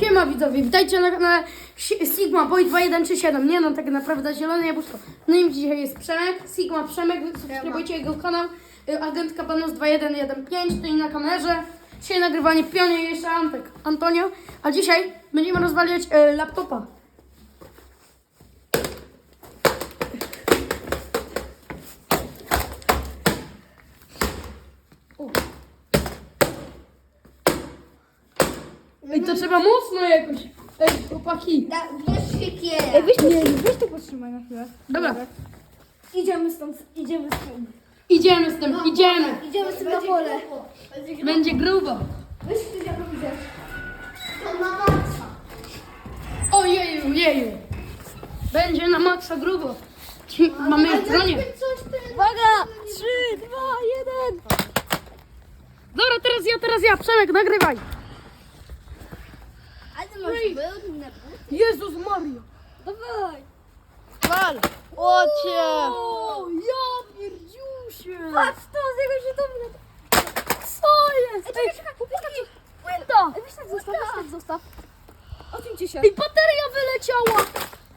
Siema widzowie, witajcie na kanale Si- Sigma Boy 2137. Nie no, tak naprawdę zielone jabłuszko. No i dzisiaj jest Przemek, Sigma Przemek, subskrybujcie jego kanał. Agentka Panos 2115, tutaj na kamerze. Dzisiaj nagrywanie pionie jeszcze Antek, Antonio. A dzisiaj będziemy rozwalić y, laptopa. Trzeba mocno jakoś. Ej, chłopaki. Da, bierz siekierę. Ej, weź to, weź to podtrzymaj na chwilę. Dobra, Idziemy stąd, idziemy stąd. idziemy z tym, idziemy. Idziemy z tym na pole. Będzie grubo. Weź ty jak widzę. To na maksa. Ojeju, jeju. Będzie na maksa grubo. Ci, mamy. Coś ty... Uwaga! 3, 2, 1. Dobra, teraz ja, teraz ja. Przemek, nagrywaj. Buty. Jezus Mario. Dawaj. Wal. Ocie. O, ja pierdziusie. Patrz to, z jego się to Co jest? Ej, czekaj. Płyta. Ej, weź tak zostaw, weź tak zostaw. Odsuńcie się. Ej, bateria wyleciała.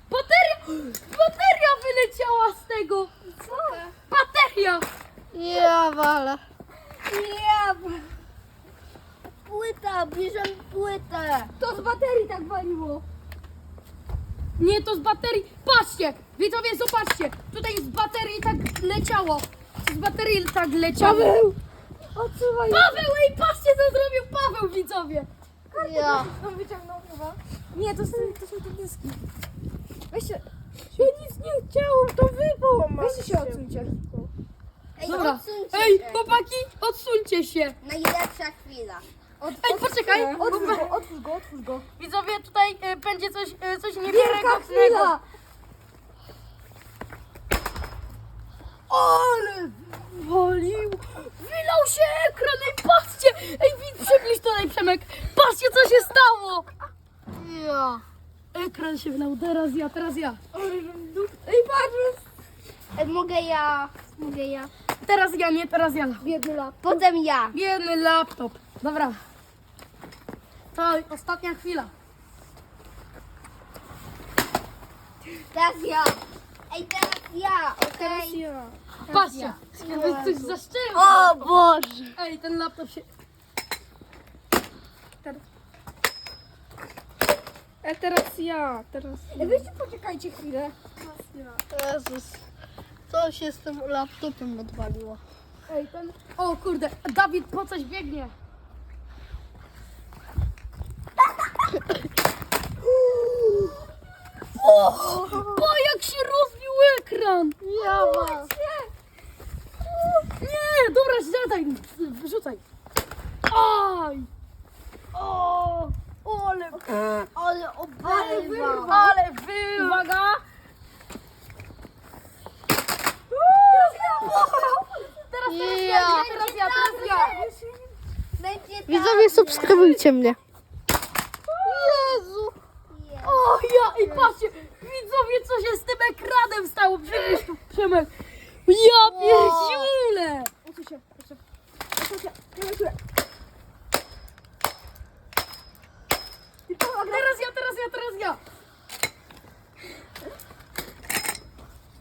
Bateria, bateria wyleciała z tego. Co? Bateria. Ja walę. Nie, Płyta, bierzemy płytę. to z baterii tak waliło. Nie, to z baterii. Patrzcie, widzowie, zobaczcie. Tutaj z baterii tak leciało. Z baterii tak leciało. Paweł. Odsuwaj. Paweł, ej, patrzcie, co zrobił Paweł, widzowie. Ja. On wyciągnął chyba. Nie, to są, to są te dyski. Weźcie, Ja nic nie chciałem, to wy weźcie się odsuńcie. Ej, Dobra. odsuńcie Ej, się. chłopaki, odsuńcie się. Najlepsza chwila. Ej, poczekaj. Otwórz go, otwórz go, otwórz go. Widzowie, tutaj e, będzie coś, e, coś Wielka niewiarygodnego. chwila. Ale walił. Wylał się ekran, ej, patrzcie. Ej, widz, przybliż tutaj, Przemek. Patrzcie, co się stało. Ja. Ekran się wylał, teraz ja, teraz ja. Ej, patrz. Ej, mogę ja. Mogę ja. Teraz ja, nie, teraz ja. Biedny lap. Potem ja. Biedny laptop. Dobra. To ostatnia chwila. Teraz ja. Ej, teraz ja, okej? Ja. Patrzcie, jest coś zaszczyło. O Boże. Ej, ten laptop się... E, teraz ja, teraz ja. Ej, weźcie poczekajcie chwilę. Jezus. Co się z tym laptopem odwaliło? Ej, ten... O kurde, Dawid po coś biegnie. O, bo jak się rozbił ekran. Ja was. Nie, dobra, zjadaj, wyrzucaj. Aj. O, ale, Ale obrywa. ale wy... Uwaga. Teraz ja, teraz ja, Ja. teraz ja, teraz ja. Będzie. Widzowie, subskrybujcie mnie. Jezu. O ja, i patrzcie, widzowie, co się z tym ekranem stało. Przybliż tu, Przemek. Ja pierdziule. Odsuń się, proszę. Odsuń się, nie się. I to, a Teraz ja, teraz ja, teraz ja.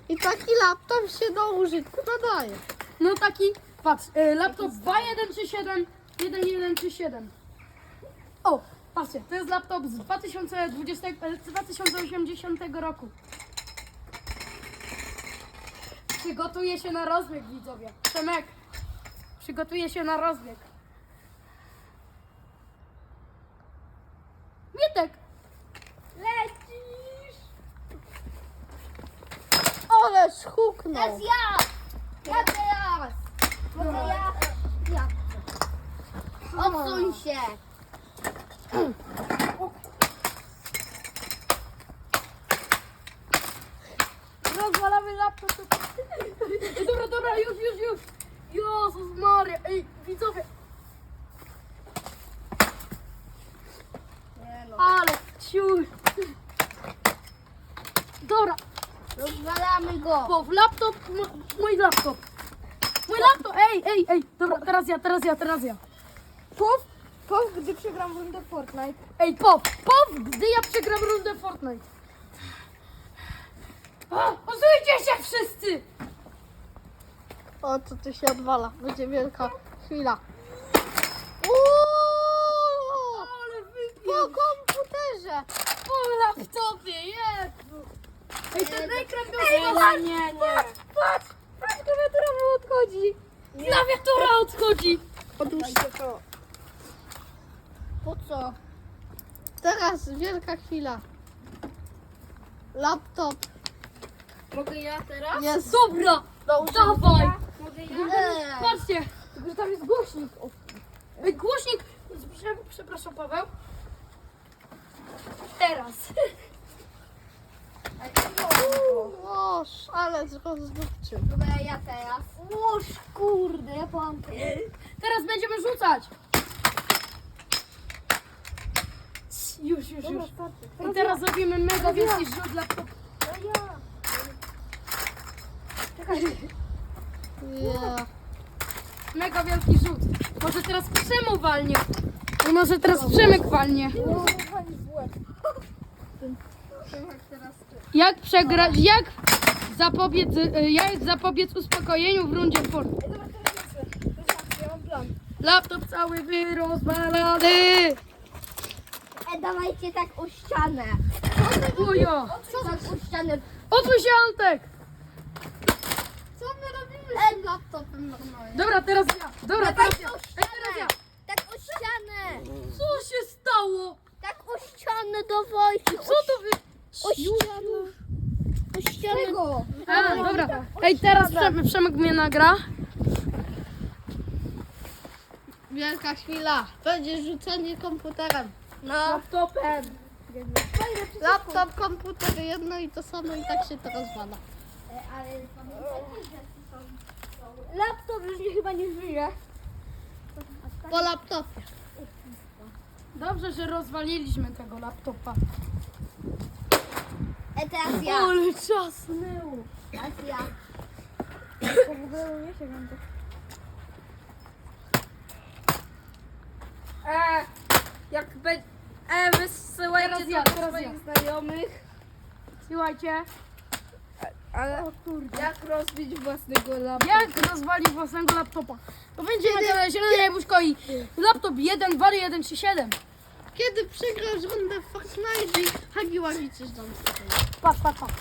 I taki laptop się do użytku nadaje. No taki, patrz, y, laptop 2137, 1137. O, patrzcie, to jest laptop z 2020, e, z 2080 roku. Przygotuje się na rozbieg, widzowie. Przemek, przygotuje się na rozbieg. Teraz ja. Ja teraz. Mogę ja. Ja. Odsuń się. rozwalamy laptop. Ej, dobra, dobra, już, już, już. Jezus Maria, ej, widzowie, Nie no. ale ciul. Dobra, Rozwalamy go. bo w laptop, m- mój laptop. Mój laptop, ej, ej, ej, dobra, teraz ja, teraz ja, teraz ja. Puf. Pow, gdy przegram rundę Fortnite. Ej, pow, pow, gdy ja przegram rundę Fortnite. Ozujcie się wszyscy! O, co tu się odwala? Będzie wielka chwila. Uuu! Ale Po wypił komputerze! po laptopie! Ej, ten ekran był... Ej, nie, nie, nie. Patrz, patrz, klawiatura mu odchodzi. Klawiatura odchodzi! Odłóżcie to. Po co? Teraz wielka chwila. Laptop Mogę ja teraz? jest. Dobra, dawaj! Mogę ja? Eee. Patrzcie, Tylko, że tam jest głośnik. O, Ej, głośnik... Prze- Przepraszam, Paweł. Teraz. Łoż, ale zrozdupczył. Dobra, ja teraz. Łoż, kurde, ja mam Teraz będziemy rzucać. Już, już, już. I teraz zrobimy mega wielki rzut laptopa. ja. Czekaj. Yeah. Mega wielki rzut. Może teraz Przemu walnie. I może teraz Przemek walnie. O, pani w łeb. Jak przegrać, jak zapobiec, y, jak zapobiec uspokojeniu w rundzie plan. Laptop cały wyrozwalany. E, dawajcie tak o ścianę. Ujo. Co tak o ścianę? Odsuń się Antek. Co my robimy z tym laptopem normalnie? Dobra, teraz ja. Dobra, teraz ja. Ej, teraz ja. Tak o ścianę. Co się stało? Tak o ścianę dawajcie. Co to wy... O ścianę. O ścianę. A, dobra. Ej, teraz Przemek, Przemek mnie nagra. Wielka chwila. Będzie rzucanie komputerem. No. Laptopem. Laptop, komputer, jedno i to samo i tak się to rozwala. Ale. Laptop już nie, chyba nie żyje. Po laptopie. Dobrze, że rozwaliliśmy tego laptopa. E, teraz ja. Ale czasnęło. Teraz ja. E, jak będzie... E, wysyłajcie ja, do swoich znajomych. Słuchajcie, Ale jak rozbić własnego laptopa? jak rozwalić własnego laptopa? To będzie na kanale Zielone Jabłuszko i laptop 1, wary 1 czy 7. Kiedy przegrasz rundę w Fortnite i Hagi ławiczysz do mnie. Patrz, patrz, patrz.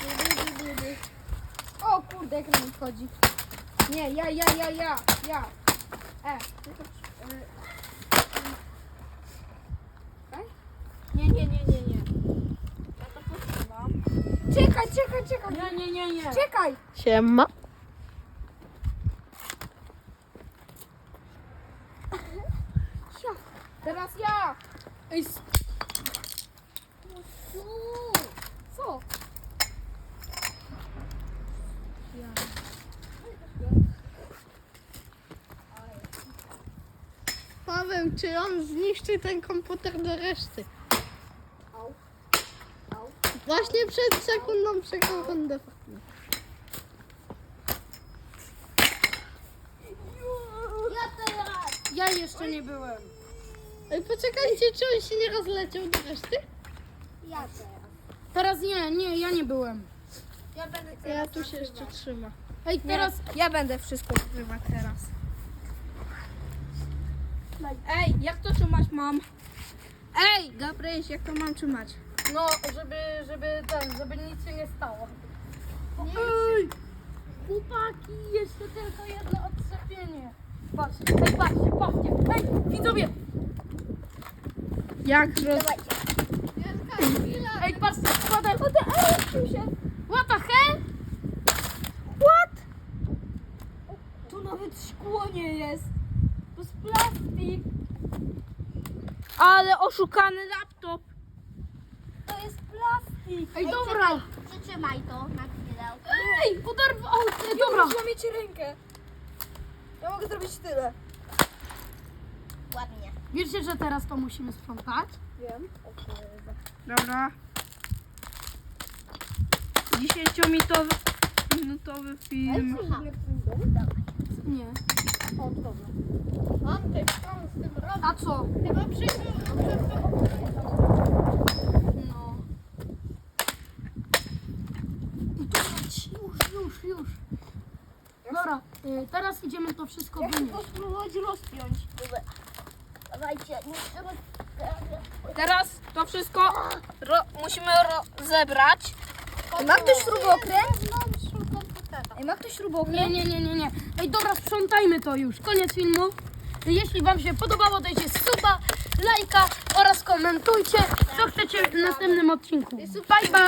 O kurde, jak nam wchodzi. Nie, ja, ja, ja, ja, ja. E, Nie, nie, nie, nie, nie. Ja to potrzymam. Czekaj, czekaj, czekaj. Nie, nie, nie, nie. Czekaj. Siema. teraz ja. Ej, s- Co? Paweł, czy on zniszczy ten komputer do reszty? Właśnie przed sekundą przegrał rundę. Ja teraz. ja jeszcze nie byłem. Ej, poczekajcie, czy on się nie rozleciał do reszty? Ja teraz. Teraz nie, nie, ja nie byłem. Ja będę Ja teraz. tu się jeszcze trzyma. Ej, teraz Ja będę wszystko ukrywać teraz. Ej, jak to trzymać mam? Ej, Gabryś, jak to mam trzymać? No, żeby, żeby ten, żeby nic się nie stało. Ej! Chłopaki, jeszcze tylko jedno odczepienie. Patrzcie, ej, patrzcie, patrzcie. Ej, widzowie! Jak roz... Dawajcie. Ej, patrzcie, składaj. Ej, odczuł się. The hell? What? Tu nawet szkło nie jest. To jest plastik. Ale oszukany laptop. To jest plastik. Ej, dobra. Przytrzymaj to na chwilę. Ej, udarł... O, ej, dobra. mieć rękę. Ja mogę zrobić tyle. Ładnie. Wiecie, że teraz to musimy sprzątać? Wiem. Dobra. 10-minutowy minutowy film. Nie. O, to dobrze. Antek, tam z tym razem. A co? Chyba przyjdzie. No. I tu już, już, już. Dobra, y, teraz idziemy to wszystko Jak to wynieść. spróbować rozpiąć? Dawajcie, nie roz... Teraz to wszystko ro... musimy ro... zebrać. Ma ktoś śrubokręt? Ej, ma ktoś śrubokręt? Nie, nie, nie, nie, nie. Ej, dobra, sprzątajmy to już. Koniec filmu. Jeśli Wam się podobało, dajcie suba, lajka oraz komentujcie, co chcecie w następnym odcinku. Bye, bye.